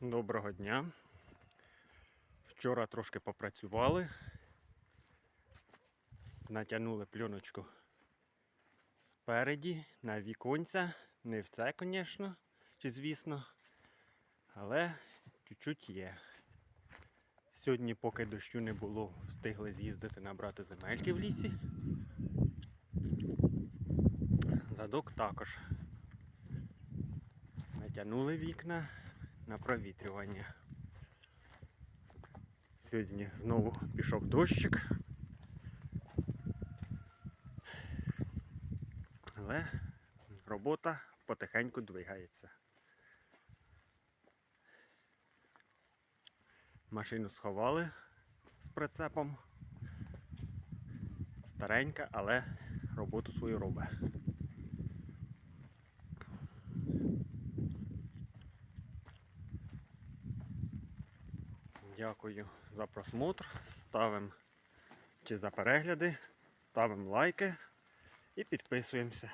Доброго дня. Вчора трошки попрацювали. Натягнули пленочку спереді на віконця. Не в це, звісно, чи звісно. Але чуть-чуть є. Сьогодні, поки дощу не було, встигли з'їздити набрати земельки в лісі. Задок також. Натягнули вікна на провітрювання. Сьогодні знову пішов дощик. Але робота потихеньку двигається. Машину сховали з прицепом. Старенька, але роботу свою робить. Дякую за просмотр. Ставимо чи за перегляди, ставимо лайки і підписуємося.